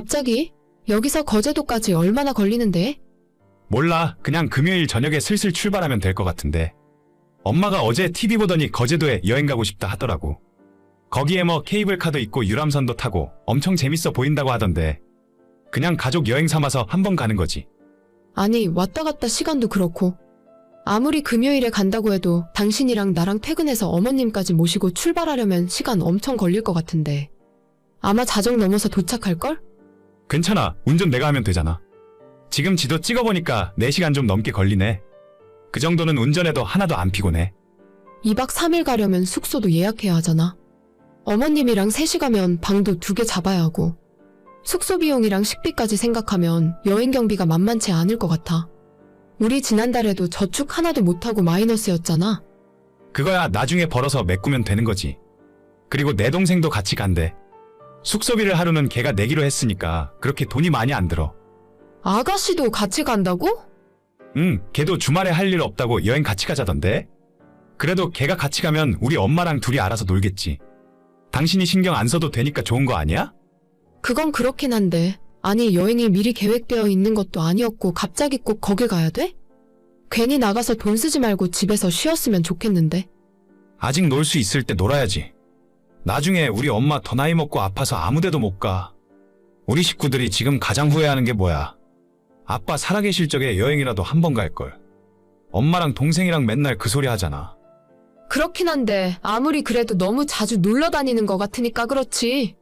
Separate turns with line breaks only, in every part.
갑자기? 여기서 거제도까지 얼마나 걸리는데?
몰라. 그냥 금요일 저녁에 슬슬 출발하면 될 것 같은데. 엄마가 어제 TV 보더니 거제도에 여행 가고 싶다 하더라고. 거기에 뭐 케이블카도 있고 유람선도 타고 엄청 재밌어 보인다고 하던데. 그냥 가족 여행 삼아서 한번 가는 거지.
아니, 왔다 갔다 시간도 그렇고. 아무리 금요일에 간다고 해도 당신이랑 나랑 퇴근해서 어머님까지 모시고 출발하려면 시간 엄청 걸릴 것 같은데. 아마 자정 넘어서 도착할걸?
괜찮아. 운전 내가 하면 되잖아. 지금 지도 찍어보니까 4시간 좀 넘게 걸리네. 그 정도는 운전해도 하나도 안 피곤해.
2박 3일 가려면 숙소도 예약해야 하잖아. 어머님이랑 셋이 가면 방도 두 개 잡아야 하고. 숙소 비용이랑 식비까지 생각하면 여행 경비가 만만치 않을 것 같아. 우리 지난달에도 저축 하나도 못하고 마이너스였잖아.
그거야 나중에 벌어서 메꾸면 되는 거지. 그리고 내 동생도 같이 간대. 숙소비를 하루는 걔가 내기로 했으니까 그렇게 돈이 많이 안 들어.
아가씨도 같이 간다고?
응, 걔도 주말에 할 일 없다고 여행 같이 가자던데. 그래도 걔가 같이 가면 우리 엄마랑 둘이 알아서 놀겠지. 당신이 신경 안 써도 되니까 좋은 거 아니야?
그건 그렇긴 한데. 아니, 여행이 미리 계획되어 있는 것도 아니었고 갑자기 꼭 거길 가야 돼? 괜히 나가서 돈 쓰지 말고 집에서 쉬었으면 좋겠는데.
아직 놀 수 있을 때 놀아야지. 나중에 우리 엄마 더 나이 먹고 아파서 아무 데도 못 가. 우리 식구들이 지금 가장 후회하는 게 뭐야? 아빠 살아계실 적에 여행이라도 한 번 갈걸. 엄마랑 동생이랑 맨날 그 소리 하잖아.
그렇긴 한데 아무리 그래도 너무 자주 놀러 다니는 것 같으니까 그렇지.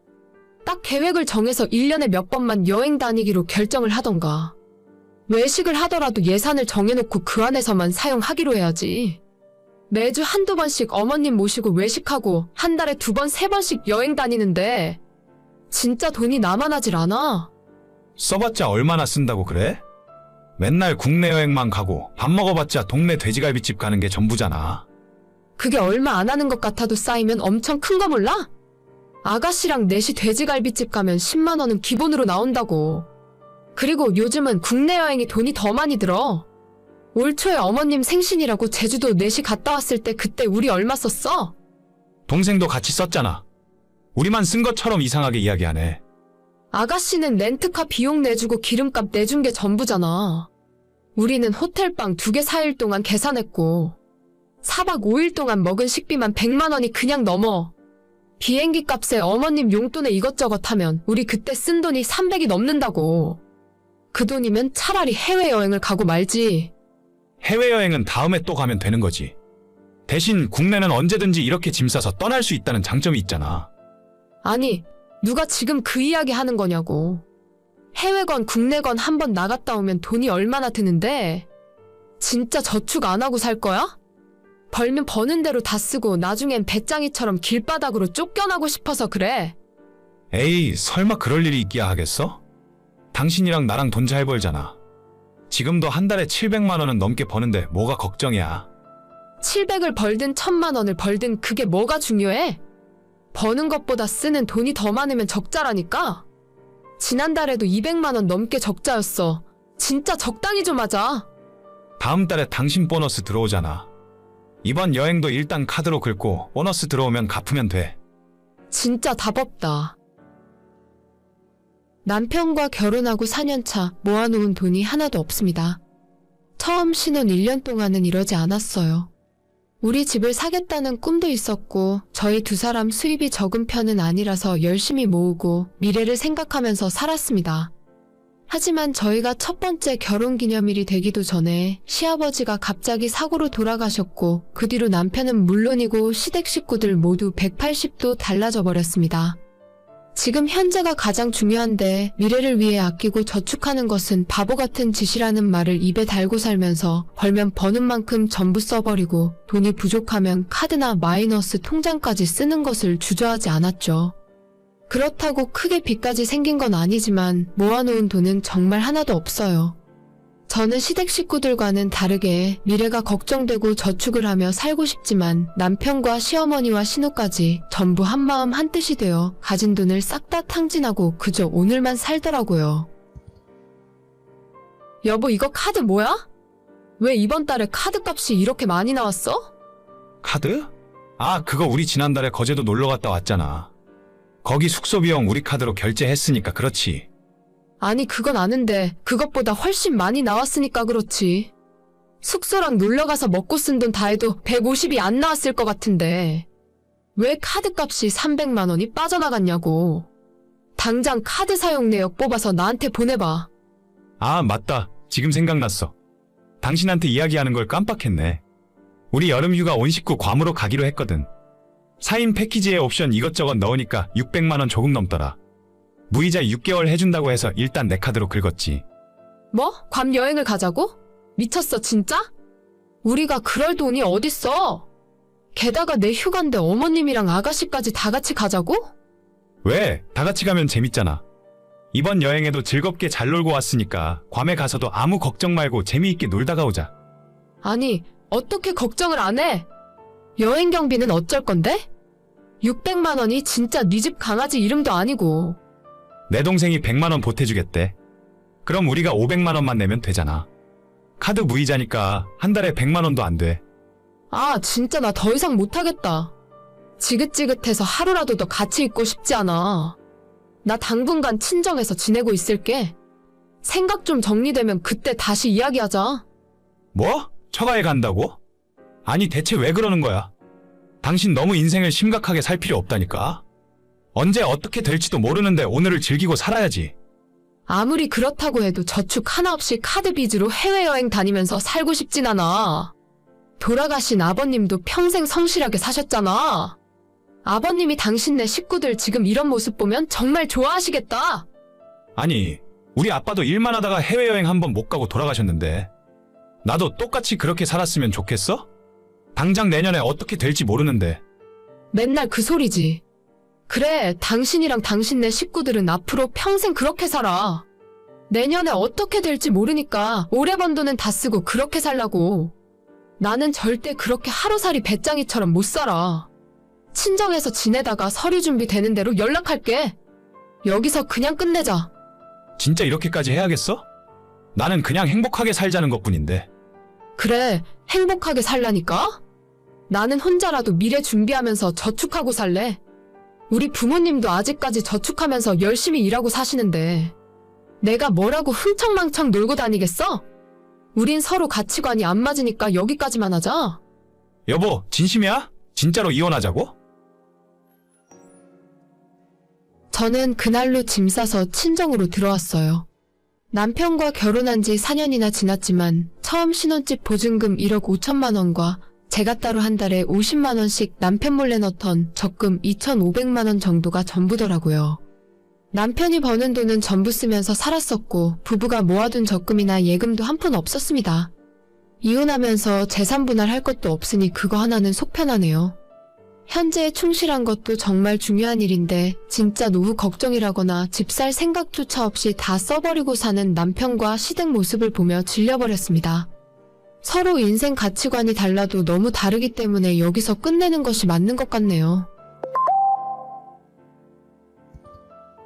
딱 계획을 정해서 1년에 몇 번만 여행 다니기로 결정을 하던가. 외식을 하더라도 예산을 정해놓고 그 안에서만 사용하기로 해야지. 매주 한두 번씩 어머님 모시고 외식하고 한 달에 두 번, 세 번씩 여행 다니는데 진짜 돈이 남아나질 않아.
써봤자 얼마나 쓴다고 그래? 맨날 국내 여행만 가고 밥 먹어봤자 동네 돼지갈비집 가는 게 전부잖아.
그게 얼마 안 하는 것 같아도 쌓이면 엄청 큰 거 몰라? 아가씨랑 넷이 돼지갈비집 가면 10만 원은 기본으로 나온다고. 그리고 요즘은 국내 여행이 돈이 더 많이 들어. 올 초에 어머님 생신이라고 제주도 넷이 갔다 왔을 때 그때 우리 얼마 썼어?
동생도 같이 썼잖아. 우리만 쓴 것처럼 이상하게 이야기하네.
아가씨는 렌트카 비용 내주고 기름값 내준 게 전부잖아. 우리는 호텔방 두 개 4일 동안 계산했고, 4박 5일 동안 먹은 식비만 100만 원이 그냥 넘어. 비행기 값에 어머님 용돈에 이것저것 하면 우리 그때 쓴 돈이 300이 넘는다고. 그 돈이면 차라리 해외여행을 가고 말지.
해외여행은 다음에 또 가면 되는 거지. 대신 국내는 언제든지 이렇게 짐 싸서 떠날 수 있다는 장점이 있잖아.
아니, 누가 지금 그 이야기 하는 거냐고. 해외건 국내건 한 번 나갔다 오면 돈이 얼마나 드는데? 진짜 저축 안 하고 살 거야? 벌면 버는 대로 다 쓰고 나중엔 배짱이처럼 길바닥으로 쫓겨나고 싶어서 그래.
에이, 설마 그럴 일이 있기야 하겠어? 당신이랑 나랑 돈 잘 벌잖아. 지금도 한 달에 700만 원은 넘게 버는데 뭐가 걱정이야.
700을 벌든 1000만 원을 벌든 그게 뭐가 중요해? 버는 것보다 쓰는 돈이 더 많으면 적자라니까? 지난달에도 200만 원 넘게 적자였어. 진짜 적당히 좀 하자.
다음 달에 당신 보너스 들어오잖아. 이번 여행도 일단 카드로 긁고 보너스 들어오면 갚으면 돼.
진짜 답 없다. 남편과 결혼하고 4년차 모아놓은 돈이 하나도 없습니다. 처음 신혼 1년 동안은 이러지 않았어요. 우리 집을 사겠다는 꿈도 있었고, 저희 두 사람 수입이 적은 편은 아니라서 열심히 모으고 미래를 생각하면서 살았습니다. 하지만 저희가 첫 번째 결혼 기념일이 되기도 전에 시아버지가 갑자기 사고로 돌아가셨고 그 뒤로 남편은 물론이고 시댁 식구들 모두 180도 달라져 버렸습니다. 지금 현재가 가장 중요한데 미래를 위해 아끼고 저축하는 것은 바보 같은 짓이라는 말을 입에 달고 살면서 벌면 버는 만큼 전부 써버리고 돈이 부족하면 카드나 마이너스 통장까지 쓰는 것을 주저하지 않았죠. 그렇다고 크게 빚까지 생긴 건 아니지만 모아놓은 돈은 정말 하나도 없어요. 저는 시댁 식구들과는 다르게 미래가 걱정되고 저축을 하며 살고 싶지만 남편과 시어머니와 신우까지 전부 한마음 한뜻이 되어 가진 돈을 싹 다 탕진하고 그저 오늘만 살더라고요. 여보 이거 카드 뭐야? 왜 이번 달에 카드 값이 이렇게 많이 나왔어?
카드? 아, 그거 우리 지난달에 거제도 놀러 갔다 왔잖아. 거기 숙소 비용 우리 카드로 결제했으니까 그렇지.
아니, 그건 아는데, 그것보다 훨씬 많이 나왔으니까 그렇지. 숙소랑 놀러가서 먹고 쓴 돈 다 해도 150이 안 나왔을 것 같은데. 왜 카드 값이 300만 원이 빠져나갔냐고. 당장 카드 사용 내역 뽑아서 나한테 보내봐.
아, 맞다. 지금 생각났어. 당신한테 이야기하는 걸 깜빡했네. 우리 여름 휴가 온 식구 괌으로 가기로 했거든. 4인 패키지에 옵션 이것저것 넣으니까 600만원 조금 넘더라. 무이자 6개월 해준다고 해서 일단 내 카드로 긁었지.
뭐? 괌 여행을 가자고? 미쳤어, 진짜? 우리가 그럴 돈이 어딨어? 게다가 내 휴가인데 어머님이랑 아가씨까지 다 같이 가자고?
왜? 다 같이 가면 재밌잖아. 이번 여행에도 즐겁게 잘 놀고 왔으니까 괌에 가서도 아무 걱정 말고 재미있게 놀다가 오자.
아니, 어떻게 걱정을 안 해? 여행 경비는 어쩔 건데? 600만 원이 진짜 네 집 강아지 이름도 아니고.
내 동생이 100만원 보태주겠대. 그럼 우리가 500만원만 내면 되잖아. 카드 무이자니까 한 달에 100만원도 안 돼.
아, 진짜 나 더 이상 못하겠다. 지긋지긋해서 하루라도 더 같이 있고 싶지 않아. 나 당분간 친정에서 지내고 있을게. 생각 좀 정리되면 그때 다시 이야기하자.
뭐? 처가에 간다고? 아니 대체 왜 그러는 거야? 당신 너무 인생을 심각하게 살 필요 없다니까. 언제 어떻게 될지도 모르는데 오늘을 즐기고 살아야지.
아무리 그렇다고 해도 저축 하나 없이 카드 빚으로 해외여행 다니면서 살고 싶진 않아. 돌아가신 아버님도 평생 성실하게 사셨잖아. 아버님이 당신네 식구들 지금 이런 모습 보면 정말 좋아하시겠다.
아니, 우리 아빠도 일만 하다가 해외여행 한번 못 가고 돌아가셨는데. 나도 똑같이 그렇게 살았으면 좋겠어? 당장 내년에 어떻게 될지 모르는데.
맨날 그 소리지. 그래, 당신이랑 당신네 식구들은 앞으로 평생 그렇게 살아. 내년에 어떻게 될지 모르니까 오래 번 돈은 다 쓰고 그렇게 살라고. 나는 절대 그렇게 하루살이 배짱이처럼 못 살아. 친정에서 지내다가 서류 준비 되는 대로 연락할게. 여기서 그냥 끝내자.
진짜 이렇게까지 해야겠어? 나는 그냥 행복하게 살자는 것 뿐인데.
그래, 행복하게 살라니까? 나는 혼자라도 미래 준비하면서 저축하고 살래. 우리 부모님도 아직까지 저축하면서 열심히 일하고 사시는데, 내가 뭐라고 흥청망청 놀고 다니겠어? 우린 서로 가치관이 안 맞으니까 여기까지만 하자.
여보, 진심이야? 진짜로 이혼하자고?
저는 그날로 짐 싸서 친정으로 들어왔어요. 남편과 결혼한 지 4년이나 지났지만 처음 신혼집 보증금 1억 5천만 원과 제가 따로 한 달에 50만 원씩 남편 몰래 넣던 적금 2,500만 원 정도가 전부더라고요. 남편이 버는 돈은 전부 쓰면서 살았었고 부부가 모아둔 적금이나 예금도 한 푼 없었습니다. 이혼하면서 재산 분할할 것도 없으니 그거 하나는 속 편하네요. 현재에 충실한 것도 정말 중요한 일인데 진짜 노후 걱정이라거나 집 살 생각조차 없이 다 써버리고 사는 남편과 시댁 모습을 보며 질려버렸습니다. 서로 인생 가치관이 달라도 너무 다르기 때문에 여기서 끝내는 것이 맞는 것 같네요.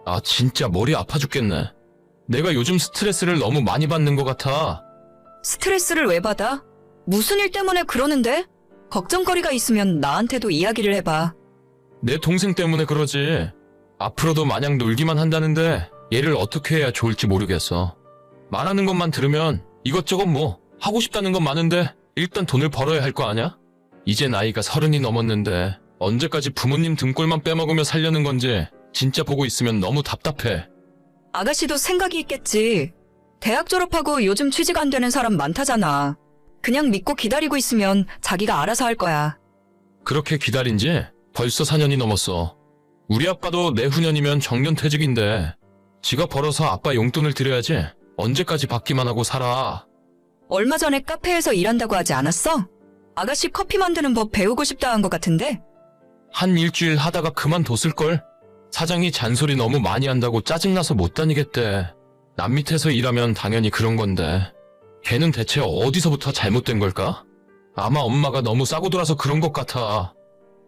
아, 진짜 머리 아파 죽겠네. 내가 요즘 스트레스를 너무 많이 받는 것 같아.
스트레스를 왜 받아? 무슨 일 때문에 그러는데? 걱정거리가 있으면 나한테도 이야기를 해봐.
내 동생 때문에 그러지. 앞으로도 마냥 놀기만 한다는데 얘를 어떻게 해야 좋을지 모르겠어. 말하는 것만 들으면 이것저것 뭐 하고 싶다는 건 많은데 일단 돈을 벌어야 할 거 아냐? 이제 나이가 서른이 넘었는데 언제까지 부모님 등골만 빼먹으며 살려는 건지 진짜 보고 있으면 너무 답답해.
아가씨도 생각이 있겠지. 대학 졸업하고 요즘 취직 안 되는 사람 많다잖아. 그냥 믿고 기다리고 있으면 자기가 알아서 할 거야.
그렇게 기다린 지 벌써 4년이 넘었어. 우리 아빠도 내후년이면 정년 퇴직인데 지가 벌어서 아빠 용돈을 드려야지 언제까지 받기만 하고 살아.
얼마 전에 카페에서 일한다고 하지 않았어? 아가씨 커피 만드는 법 배우고 싶다 한 것 같은데?
한 일주일 하다가 그만뒀을걸? 사장이 잔소리 너무 많이 한다고 짜증나서 못 다니겠대. 남 밑에서 일하면 당연히 그런 건데. 걔는 대체 어디서부터 잘못된 걸까? 아마 엄마가 너무 싸고 돌아서 그런 것 같아.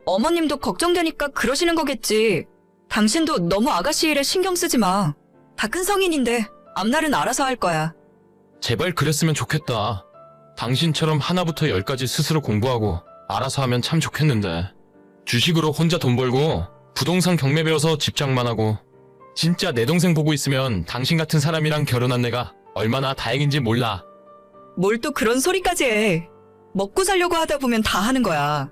어머님도 걱정되니까 그러시는 거겠지. 당신도 너무 아가씨 일에 신경 쓰지 마. 다 큰 성인인데 앞날은 알아서 할 거야.
제발 그랬으면 좋겠다. 당신처럼 하나부터 열까지 스스로 공부하고 알아서 하면 참 좋겠는데. 주식으로 혼자 돈 벌고 부동산 경매 배워서 집장만 하고 진짜 내 동생 보고 있으면 당신 같은 사람이랑 결혼한 내가 얼마나 다행인지 몰라.
뭘 또 그런 소리까지 해. 먹고 살려고 하다 보면 다 하는 거야.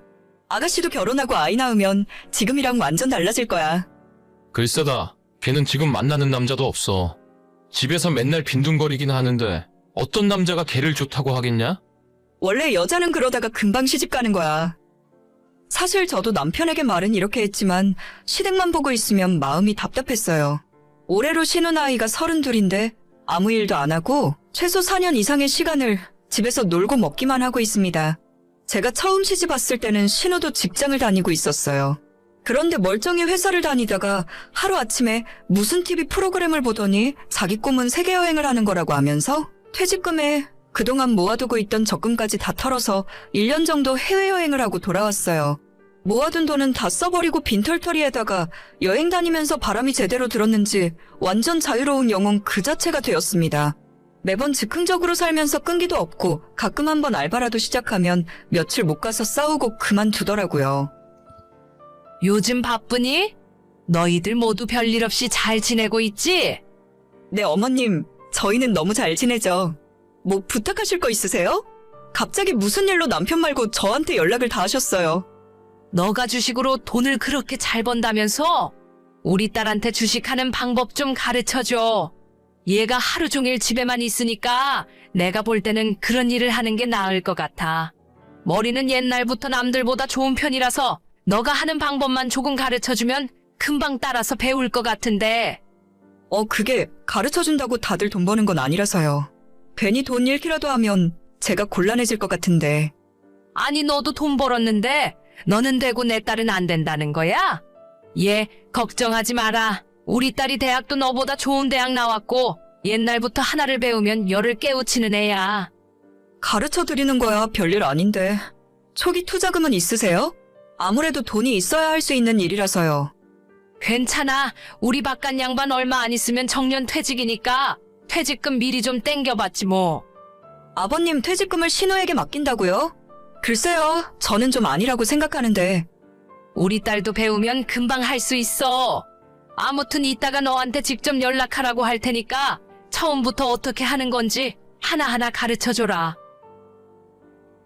아가씨도 결혼하고 아이 낳으면 지금이랑 완전 달라질 거야.
글쎄다. 걔는 지금 만나는 남자도 없어. 집에서 맨날 빈둥거리긴 하는데 어떤 남자가 걔를 좋다고 하겠냐?
원래 여자는 그러다가 금방 시집 가는 거야. 사실 저도 남편에게 말은 이렇게 했지만 시댁만 보고 있으면 마음이 답답했어요. 올해로 신혼 아이가 서른둘인데 아무 일도 안 하고 최소 4년 이상의 시간을 집에서 놀고 먹기만 하고 있습니다. 제가 처음 시집 왔을 때는 신우도 직장을 다니고 있었어요. 그런데 멀쩡히 회사를 다니다가 하루아침에 무슨 TV 프로그램을 보더니 자기 꿈은 세계 여행을 하는 거라고 하면서 퇴직금에 그동안 모아두고 있던 적금까지 다 털어서 1년 정도 해외여행을 하고 돌아왔어요. 모아둔 돈은 다 써버리고 빈털터리에다가 여행 다니면서 바람이 제대로 들었는지 완전 자유로운 영혼 그 자체가 되었습니다. 매번 즉흥적으로 살면서 끈기도 없고 가끔 한번 알바라도 시작하면 며칠 못 가서 싸우고 그만두더라고요.
요즘 바쁘니? 너희들 모두 별일 없이 잘 지내고 있지?
네, 어머님. 저희는 너무 잘 지내죠. 뭐 부탁하실 거 있으세요? 갑자기 무슨 일로 남편 말고 저한테 연락을 다 하셨어요.
너가 주식으로 돈을 그렇게 잘 번다면서? 우리 딸한테 주식하는 방법 좀 가르쳐줘. 얘가 하루 종일 집에만 있으니까 내가 볼 때는 그런 일을 하는 게 나을 것 같아. 머리는 옛날부터 남들보다 좋은 편이라서 너가 하는 방법만 조금 가르쳐주면 금방 따라서 배울 것 같은데.
어, 그게 가르쳐 준다고 다들 돈 버는 건 아니라서요. 괜히 돈 잃기라도 하면 제가 곤란해질 것 같은데.
아니 너도 돈 벌었는데 너는 되고 내 딸은 안 된다는 거야? 얘 걱정하지 마라. 우리 딸이 대학도 너보다 좋은 대학 나왔고 옛날부터 하나를 배우면 열을 깨우치는 애야.
가르쳐 드리는 거야 별일 아닌데. 초기 투자금은 있으세요? 아무래도 돈이 있어야 할 수 있는 일이라서요.
괜찮아. 우리 바깥 양반 얼마 안 있으면 정년 퇴직이니까 퇴직금 미리 좀 땡겨봤지 뭐.
아버님 퇴직금을 신우에게 맡긴다고요? 글쎄요, 저는 좀 아니라고 생각하는데.
우리 딸도 배우면 금방 할 수 있어. 아무튼 이따가 너한테 직접 연락하라고 할 테니까 처음부터 어떻게 하는 건지 하나하나 가르쳐 줘라.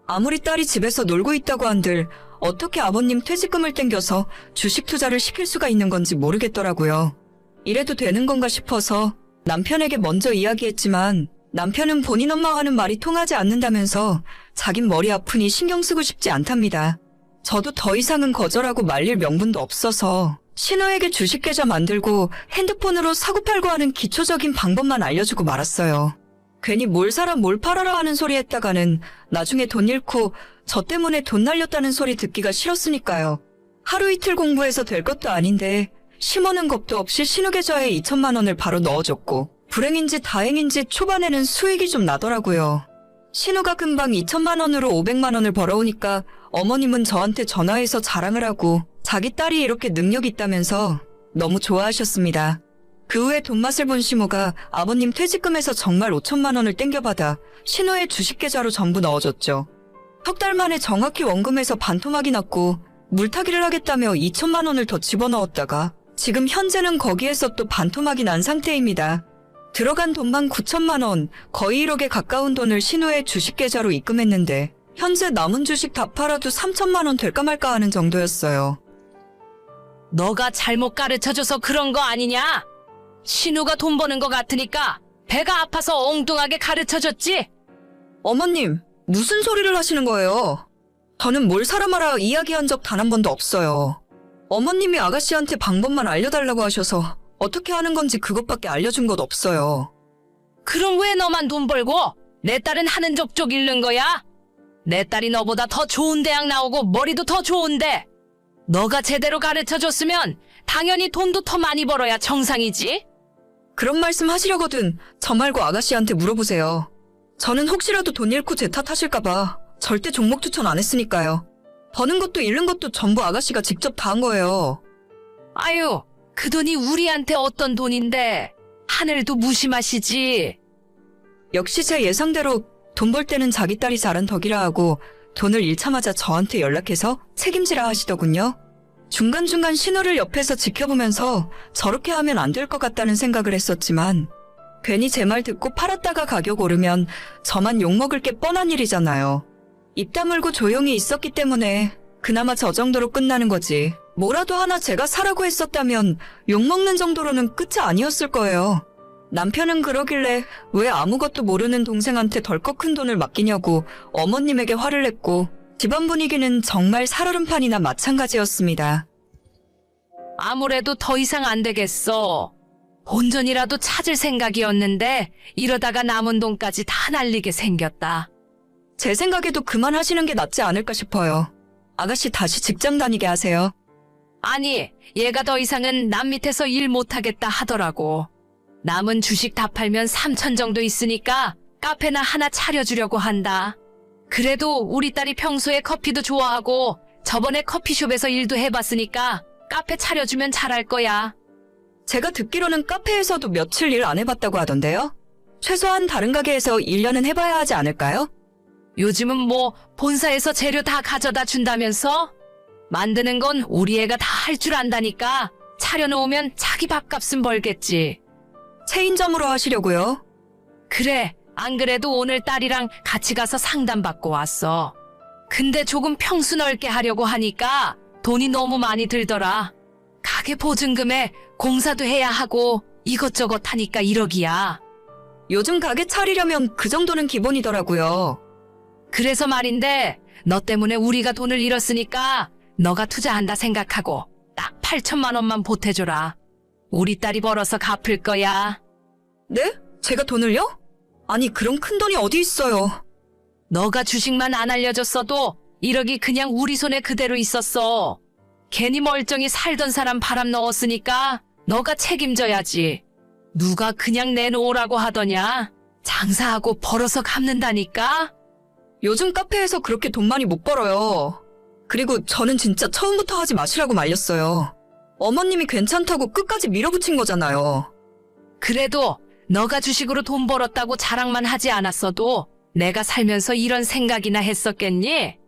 아무리 딸이 집에서 놀고 있다고 한들 어떻게 아버님 퇴직금을 땡겨서 주식 투자를 시킬 수가 있는 건지 모르겠더라고요. 이래도 되는 건가 싶어서 남편에게 먼저 이야기했지만 남편은 본인 엄마 하는 말이 통하지 않는다면서 자긴 머리 아프니 신경 쓰고 싶지 않답니다. 저도 더 이상은 거절하고 말릴 명분도 없어서 신우에게 주식 계좌 만들고 핸드폰으로 사고팔고 하는 기초적인 방법만 알려주고 말았어요. 괜히 뭘 사라 뭘 팔아라 하는 소리 했다가는 나중에 돈 잃고 저 때문에 돈 날렸다는 소리 듣기가 싫었으니까요. 하루 이틀 공부해서 될 것도 아닌데 심어는 겁도 없이 신우 계좌에 2천만 원을 바로 넣어줬고 불행인지 다행인지 초반에는 수익이 좀 나더라고요. 신우가 금방 2천만 원으로 500만 원을 벌어오니까 어머님은 저한테 전화해서 자랑을 하고 자기 딸이 이렇게 능력 있다면서 너무 좋아하셨습니다. 그 후에 돈 맛을 본 시모가 아버님 퇴직금에서 정말 5천만 원을 땡겨받아 신우의 주식 계좌로 전부 넣어줬죠. 석 달 만에 정확히 원금에서 반토막이 났고 물타기를 하겠다며 2천만 원을 더 집어넣었다가 지금 현재는 거기에서 또 반토막이 난 상태입니다. 들어간 돈만 9천만 원, 거의 1억에 가까운 돈을 신우의 주식 계좌로 입금했는데 현재 남은 주식 다 팔아도 3천만 원 될까 말까 하는 정도였어요.
너가 잘못 가르쳐줘서 그런 거 아니냐? 신우가 돈 버는 거 같으니까 배가 아파서 엉뚱하게 가르쳐줬지?
어머님, 무슨 소리를 하시는 거예요? 저는 뭘 사람하라 이야기한 적 단 한 번도 없어요. 어머님이 아가씨한테 방법만 알려달라고 하셔서 어떻게 하는 건지 그것밖에 알려준 것 없어요.
그럼 왜 너만 돈 벌고 내 딸은 하는 족족 잃는 거야? 내 딸이 너보다 더 좋은 대학 나오고 머리도 더 좋은데 너가 제대로 가르쳐줬으면 당연히 돈도 더 많이 벌어야 정상이지?
그런 말씀 하시려거든 저 말고 아가씨한테 물어보세요. 저는 혹시라도 돈 잃고 제 탓하실까봐 절대 종목 추천 안 했으니까요. 버는 것도 잃는 것도 전부 아가씨가 직접 다 한 거예요.
아유, 그 돈이 우리한테 어떤 돈인데 하늘도 무심하시지.
역시 제 예상대로 돈 벌 때는 자기 딸이 잘한 덕이라 하고 돈을 잃자마자 저한테 연락해서 책임지라 하시더군요. 중간중간 신호를 옆에서 지켜보면서 저렇게 하면 안 될 것 같다는 생각을 했었지만 괜히 제 말 듣고 팔았다가 가격 오르면 저만 욕먹을 게 뻔한 일이잖아요. 입 다물고 조용히 있었기 때문에 그나마 저 정도로 끝나는 거지. 뭐라도 하나 제가 사라고 했었다면 욕먹는 정도로는 끝이 아니었을 거예요. 남편은 그러길래 왜 아무것도 모르는 동생한테 덜컥 큰 돈을 맡기냐고 어머님에게 화를 냈고 집안 분위기는 정말 살얼음판이나 마찬가지였습니다.
아무래도 더 이상 안 되겠어. 본전이라도 찾을 생각이었는데 이러다가 남은 돈까지 다 날리게 생겼다.
제 생각에도 그만하시는 게 낫지 않을까 싶어요. 아가씨 다시 직장 다니게 하세요.
아니, 얘가 더 이상은 남 밑에서 일 못하겠다 하더라고. 남은 주식 다 팔면 3천 정도 있으니까 카페나 하나 차려주려고 한다. 그래도 우리 딸이 평소에 커피도 좋아하고 저번에 커피숍에서 일도 해봤으니까 카페 차려주면 잘할 거야.
제가 듣기로는 카페에서도 며칠 일 안 해봤다고 하던데요? 최소한 다른 가게에서 1년은 해봐야 하지 않을까요?
요즘은 뭐 본사에서 재료 다 가져다 준다면서? 만드는 건 우리 애가 다 할 줄 안다니까 차려놓으면 자기 밥값은 벌겠지.
체인점으로 하시려고요?
그래, 안 그래도 오늘 딸이랑 같이 가서 상담받고 왔어. 근데 조금 평수 넓게 하려고 하니까 돈이 너무 많이 들더라. 가게 보증금에 공사도 해야 하고 이것저것 하니까 1억이야.
요즘 가게 차리려면 그 정도는 기본이더라고요.
그래서 말인데 너 때문에 우리가 돈을 잃었으니까 너가 투자한다 생각하고 딱 8천만 원만 보태줘라. 우리 딸이 벌어서 갚을 거야.
네? 제가 돈을요? 아니, 그런 큰 돈이 어디 있어요?
너가 주식만 안 알려줬어도 1억이 그냥 우리 손에 그대로 있었어. 괜히 멀쩡히 살던 사람 바람 넣었으니까 너가 책임져야지. 누가 그냥 내놓으라고 하더냐? 장사하고 벌어서 갚는다니까?
요즘 카페에서 그렇게 돈 많이 못 벌어요. 그리고 저는 진짜 처음부터 하지 마시라고 말렸어요. 어머님이 괜찮다고 끝까지 밀어붙인 거잖아요.
그래도 너가 주식으로 돈 벌었다고 자랑만 하지 않았어도 내가 살면서 이런 생각이나 했었겠니?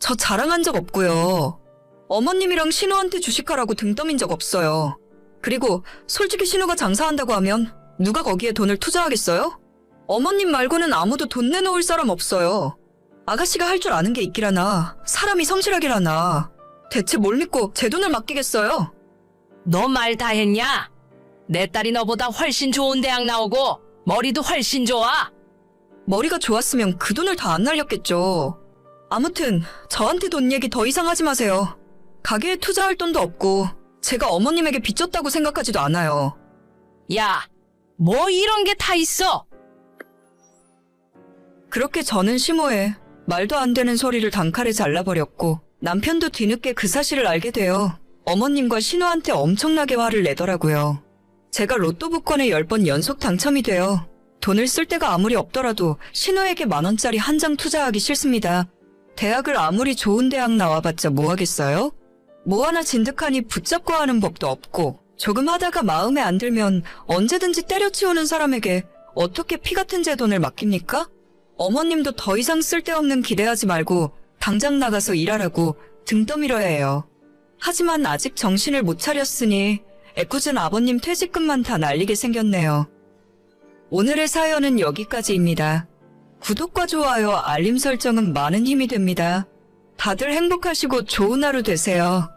저 자랑한 적 없고요. 어머님이랑 신우한테 주식하라고 등 떠민 적 없어요. 그리고 솔직히 신우가 장사한다고 하면 누가 거기에 돈을 투자하겠어요? 어머님 말고는 아무도 돈 내놓을 사람 없어요. 아가씨가 할 줄 아는 게 있기라나 사람이 성실하기라나 대체 뭘 믿고 제 돈을 맡기겠어요?
너 말 다 했냐? 내 딸이 너보다 훨씬 좋은 대학 나오고 머리도 훨씬 좋아.
머리가 좋았으면 그 돈을 다 안 날렸겠죠. 아무튼 저한테 돈 얘기 더 이상 하지 마세요. 가게에 투자할 돈도 없고 제가 어머님에게 빚졌다고 생각하지도 않아요.
야, 뭐 이런 게 다 있어?
그렇게 저는 심오해 말도 안 되는 소리를 단칼에 잘라버렸고 남편도 뒤늦게 그 사실을 알게 되어 어머님과 신우한테 엄청나게 화를 내더라고요. 제가 로또 복권에 10번 연속 당첨이 되어 돈을 쓸 데가 아무리 없더라도 신우에게 만 원짜리 한 장 투자하기 싫습니다. 대학을 아무리 좋은 대학 나와봤자 뭐 하겠어요? 뭐 하나 진득하니 붙잡고 하는 법도 없고 조금 하다가 마음에 안 들면 언제든지 때려치우는 사람에게 어떻게 피 같은 제 돈을 맡깁니까? 어머님도 더 이상 쓸데없는 기대하지 말고 당장 나가서 일하라고 등 떠밀어야 해요. 하지만 아직 정신을 못 차렸으니 애꿎은 아버님 퇴직금만 다 날리게 생겼네요. 오늘의 사연은 여기까지입니다. 구독과 좋아요, 알림 설정은 많은 힘이 됩니다. 다들 행복하시고 좋은 하루 되세요.